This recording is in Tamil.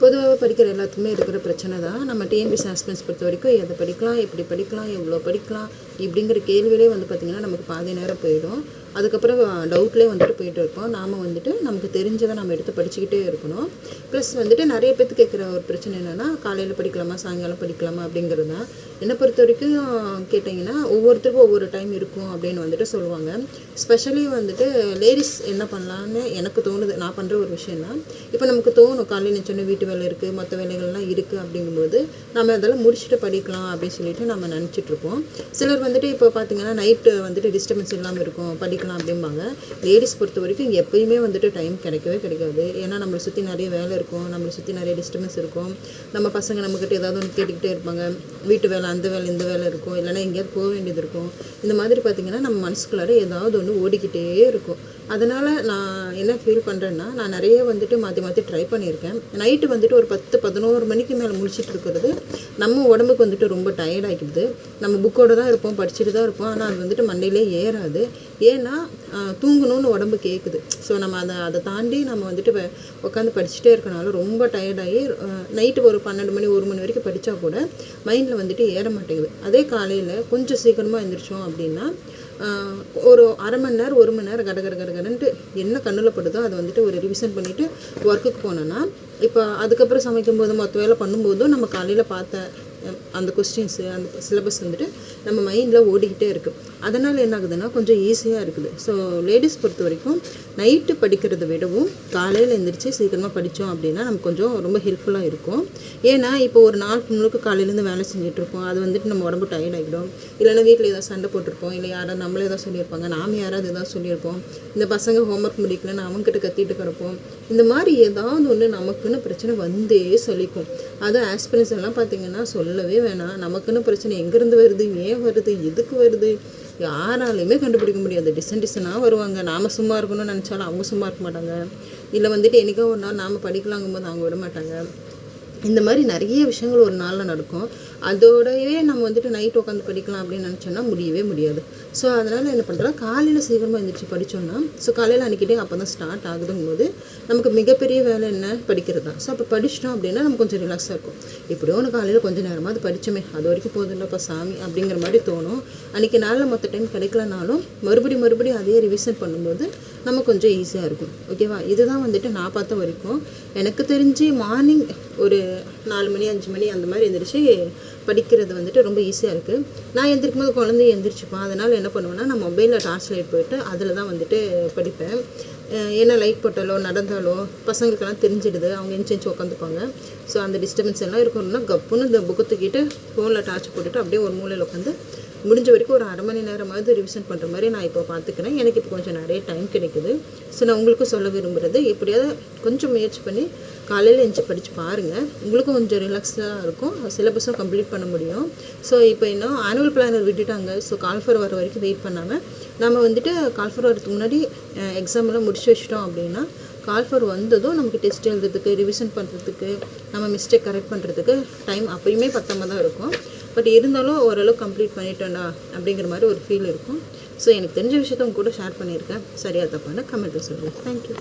பொதுவாக படிக்கிற எல்லாத்துக்குமே இருக்கிற பிரச்சனை தான். நம்ம டிஎன்பிசி ஆஸ்பிரன்ஸ் பொறுத்த வரைக்கும் எதை படிக்கலாம் எப்படி படிக்கலாம் எவ்வளோ படிக்கலாம் இப்படிங்கிற கேள்வியிலே வந்து பார்த்திங்கன்னா நமக்கு பாதி நேரம் போயிடும். அதுக்கப்புறம் டவுட்லேயே வந்துட்டு போயிட்டு இருப்போம் நாம் வந்துட்டு நமக்கு தெரிஞ்சதை நம்ம எடுத்து படிச்சுக்கிட்டே இருக்கணும். ப்ளஸ் வந்துட்டு நிறைய பேர்த்து கேட்குற ஒரு பிரச்சனை என்னென்னா காலையில் படிக்கலாமா சாயங்காலம் படிக்கலாமா அப்படிங்கிறது தான். என்னை பொறுத்த வரைக்கும் கேட்டிங்கன்னா ஒவ்வொருத்தருக்கும் ஒவ்வொரு டைம் இருக்கும் அப்படின்னு வந்துட்டு சொல்லுவாங்க. ஸ்பெஷலி வந்துட்டு லேடிஸ் என்ன பண்ணலான்னு எனக்கு தோணுது. நான் பண்ணுற ஒரு விஷயம் தான். இப்போ நமக்கு தோணும் காலையில் நினச்சோன்னே வீட்டு வேலை இருக்குது மற்ற வேலைகள்லாம் இருக்குது அப்படிங்கும்போது நம்ம அதெல்லாம் முடிச்சுட்டு படிக்கலாம் அப்படின்னு சொல்லிட்டு நம்ம நினச்சிட்ருப்போம் சிலர் வந்துட்டு இப்போ பார்த்தீங்கன்னா நைட்டு வந்துட்டு டிஸ்டர்பன்ஸ் இல்லாமல் இருக்கும். படிக்கலாம் அப்படிம்பாங்க. லேடிஸ் பொறுத்த வரைக்கும் எப்பயுமே வந்துட்டு டைம் கிடைக்கவே கிடைக்காது. ஏன்னா நம்மளை சுற்றி நிறைய வேலை இருக்கும். நம்மளை சுற்றி நிறைய டிஸ்டர்பன்ஸ் இருக்கும். நம்ம பசங்க நம்மக்கிட்ட ஏதாவது ஒன்று கேட்டுக்கிட்டே இருப்பாங்க. வீட்டு வேலை அந்த வேலை இந்த வேலை இருக்கும். இல்லைன்னா எங்கேயாவது போக வேண்டியது இருக்கும். இந்த மாதிரி பார்த்திங்கன்னா நம்ம மனசுக்குள்ளார ஏதாவது ஒன்று ஓடிக்கிட்டே இருக்கும். அதனால் நான் என்ன ஃபீல் பண்ணுறேன்னா நான் நிறைய வந்துட்டு மாற்றி மாற்றி ட்ரை பண்ணியிருக்கேன். நைட்டு வந்துட்டு ஒரு பத்து பதினோரு மணிக்கு மேலே முடிச்சுட்டு இருக்கிறது நம்ம உடம்புக்கு வந்துட்டு ரொம்ப டயர்ட் ஆகிடுது. நம்ம புக்கோட தான் இருப்போம் படிச்சுட்டு தான் இருப்போம். ஆனால் அது வந்துட்டு மண்டையிலே ஏறாது. ஏன்னா தூங்கணும்னு உடம்பு கேட்குது ஸோ நம்ம அதை அதை தாண்டி நம்ம வந்துட்டு உட்காந்து படிச்சுட்டே இருக்கனால ரொம்ப டயர்டாகி நைட்டு ஒரு பன்னெண்டு மணி ஒரு மணி வரைக்கும் படித்தா கூட மைண்டில் வந்துட்டு ஏற மாட்டேங்குது. அதே காலையில் கொஞ்சம் சீக்கிரமாக எழுந்திரிச்சோம் அப்படின்னா ஒரு அரை மணி நேரம் ஒரு மணி நேரம் கட கட கட என்ன கண்ணில் படுதோ அதை வந்துட்டு ஒரு ரிவிஷன் பண்ணிவிட்டு ஒர்க்குக்கு போனோன்னா இப்போ அதுக்கப்புறம் சமைக்கும் போதும் மற்ற வேலை பண்ணும்போதும் நம்ம காலையில் பார்த்த அந்த கொஸ்டின்ஸு அந்த சிலபஸ் வந்துட்டு நம்ம மைண்டில் ஓடிக்கிட்டே இருக்குது அதனால் என்ன ஆகுதுன்னா கொஞ்சம் ஈஸியாக இருக்குது. ஸோ லேடிஸ் பொறுத்த வரைக்கும் நைட்டு படிக்கிறத விடவும் காலையில் எழுந்திரிச்சு சீக்கிரமாக படித்தோம் அப்படின்னா நமக்கு கொஞ்சம் ரொம்ப ஹெல்ப்ஃபுல்லாக இருக்கும். ஏன்னா இப்போ ஒரு நாள் முழுக்க காலையிலேருந்து வேலை செஞ்சிட்ருப்போம். அது வந்துட்டு நம்ம உடம்பு டயர்ட் ஆகிடும் இல்லைன்னா வீட்டில் ஏதாவது சண்டை போட்டிருப்போம். இல்லை யாராவது நம்மளே ஏதாவது சொல்லியிருப்பாங்க. நாம் யாராவது ஏதாவது சொல்லியிருப்போம். இந்த பசங்க ஹோம்ஒர்க் முடிக்கலன்னு அவங்ககிட்ட கத்திட்டு கிடப்போம். இந்த மாதிரி ஏதாவது ஒன்று நமக்குன்னு பிரச்சனை வந்தே சொல்லிக்கும் அது ஆஸ்பிரன்ஸ் எல்லாம் பார்த்தீங்கன்னா சொல்லவே வேணாம். நமக்குன்னு பிரச்சனை எங்கேருந்து வருது? ஏன் வருது? எதுக்கு வருது? யாராலையுமே கண்டுபிடிக்க முடியாது. டிசன் டிசனாக வருவாங்க. நாம் சும்மா இருக்கணும்னு நினச்சாலும் அவங்க சும்மா இருக்க மாட்டாங்க. இல்லை வந்துட்டு என்னைக்கோ ஒரு நாள் நாம் படிக்கலாங்கும் போது அவங்க விட மாட்டாங்க. இந்த மாதிரி நிறைய விஷயங்கள் ஒரு நாளில் நடக்கும். அதோடவே நம்ம வந்துட்டு நைட் உட்காந்து படிக்கலாம் அப்படின்னு நினச்சோன்னா முடியவே முடியாது. ஸோ அதனால் என்ன பண்ணுறோம் காலையில் சீக்கிரமாக எழுந்திரிச்சு படித்தோம்னா ஸோ காலையில் அன்றைக்கிட்டே அப்போ தான் ஸ்டார்ட் ஆகுதுங்கும் போது நமக்கு மிகப்பெரிய வேலை என்ன? படிக்கிறது தான் ஸோ அப்போ படிச்சிட்டோம் அப்படின்னா நமக்கு கொஞ்சம் ரிலாக்ஸாக இருக்கும். எப்படியோ ஒன்று காலையில் கொஞ்சம் அது படித்தோமே அது வரைக்கும் போதும்லப்பா சாமி அப்படிங்கிற மாதிரி தோணும். அன்றைக்கி நாளில் மற்ற டைம் கிடைக்கலனாலும் மறுபடியும் மறுபடியும் அதே ரிவிஷன் பண்ணும்போது நம்ம கொஞ்சம் ஈஸியாக இருக்கும். ஓகேவா இதுதான் வந்துட்டு நான் பார்த்த வரைக்கும். எனக்கு தெரிஞ்சு மார்னிங் ஒரு நாலு மணி அஞ்சு மணி அந்த மாதிரி எந்திரிச்சு படிக்கிறது வந்துட்டு ரொம்ப ஈஸியாக இருக்குது நான் எந்திரிக்கும் போது குழந்தைய எந்திரிச்சுப்பான். அதனால் என்ன பண்ணுவேன்னா நான் மொபைலில் டார்ச் லைட் போயிட்டு அதில் தான் வந்துட்டு படிப்பேன். ஏன்னா லைட் போட்டாலோ நடந்தாலோ பசங்களுக்கெல்லாம் தெரிஞ்சிடுது. அவங்க எந்திரிச்சு உட்காந்துப்பாங்க ஸோ அந்த டிஸ்டர்பன்ஸ் எல்லாம் இருக்கணும்னா கப்புன்னு இந்த புக்கு தூக்கிட்டு ஃபோனில் டார்ச் போட்டுட்டு அப்படியே ஒரு மூலையில் உட்காந்து முடிஞ்ச வரைக்கும் ஒரு அரை மணி நேரமாவது ரிவிஷன் பண்ணுற மாதிரி நான் இப்போ பார்த்துக்கிறேன். எனக்கு இப்போ கொஞ்சம் நிறைய டைம் கிடைக்குது. ஸோ நான் உங்களுக்கும் சொல்ல விரும்புகிறது எப்படியாவது கொஞ்சம் முயற்சி பண்ணி காலையில் எழுந்துச்சி படித்து பாருங்கள் உங்களுக்கும் கொஞ்சம் ரிலாக்ஸாக இருக்கும். சிலபஸும் கம்ப்ளீட் பண்ண முடியும். ஸோ இப்போ இன்னும் ஆனுவல் பிளானர் விட்டுட்டாங்க. ஸோ கால்ஃபர் வர வரைக்கும் வெயிட் பண்ணாமல் நம்ம வந்துட்டு கால்ஃபர் வரதுக்கு முன்னாடி எக்ஸாம்லாம் முடிச்சு வச்சிட்டோம் அப்படின்னா கால்ஃபர் வந்ததும் நமக்கு டெஸ்ட் எழுதுறதுக்கு ரிவிஷன் பண்ணுறதுக்கு நம்ம மிஸ்டேக் கரெக்ட் பண்ணுறதுக்கு டைம் அப்பயுமே பத்தமாக தான் இருக்கும். பட் இருந்தாலும் ஓரளவு கம்ப்ளீட் பண்ணிட்டோம்டா அப்படிங்கிற மாதிரி ஒரு ஃபீல் இருக்கும். ஸோ எனக்கு தெரிஞ்ச விஷயத்த உங்க கூட ஷேர் பண்ணியிருக்கேன். சரியாக தப்பான கமெண்ட்டில் சொல்லுங்கள் தேங்க்யூ